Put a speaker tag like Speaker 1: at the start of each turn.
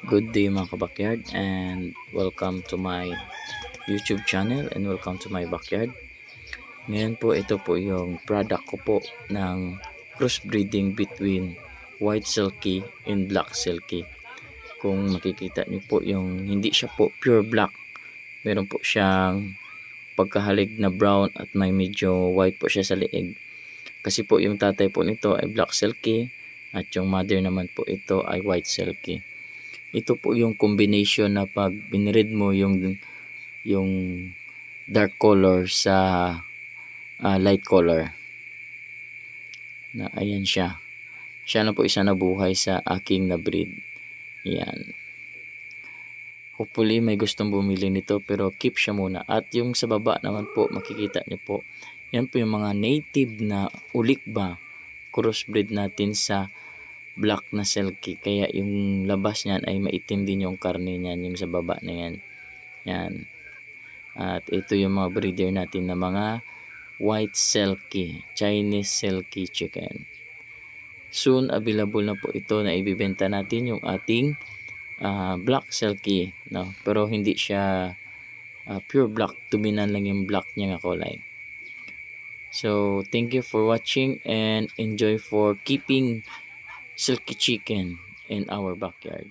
Speaker 1: Good day mga kabakyard and welcome to my YouTube channel and welcome to my backyard. Ngayon po ito po yung product ko po ng crossbreeding between white silky and black silky. Kung makikita niyo po yung hindi siya po pure black. Meron po siyang pagkahalig na brown at may medyo white po siya sa leeg. Kasi po yung tatay po nito ay black silky at yung mother naman po ito ay white silky ito po yung combination na pag binread mo yung yung dark color sa ah, light color. Na ayan siya. Siya na po isa na buhay sa aking na breed. Yan hopefully may gustong bumili nito pero keep siya muna. At yung sa baba naman po makikita niyo po yan po yung mga native na ulikba crossbreed natin sa black na silky kaya yung labas niyan ay maitim din yung karne niyan yung sa baba na yan. Yan. At ito yung mga breeder natin na mga white silky Chinese silky chicken. Soon available na po ito na ibibenta natin yung ating ah, black silky no? Pero hindi siya ah, pure black. Tuminan lang yung black niya nga kulay. So thank you for watching and enjoy for keeping silky chicken in our backyard.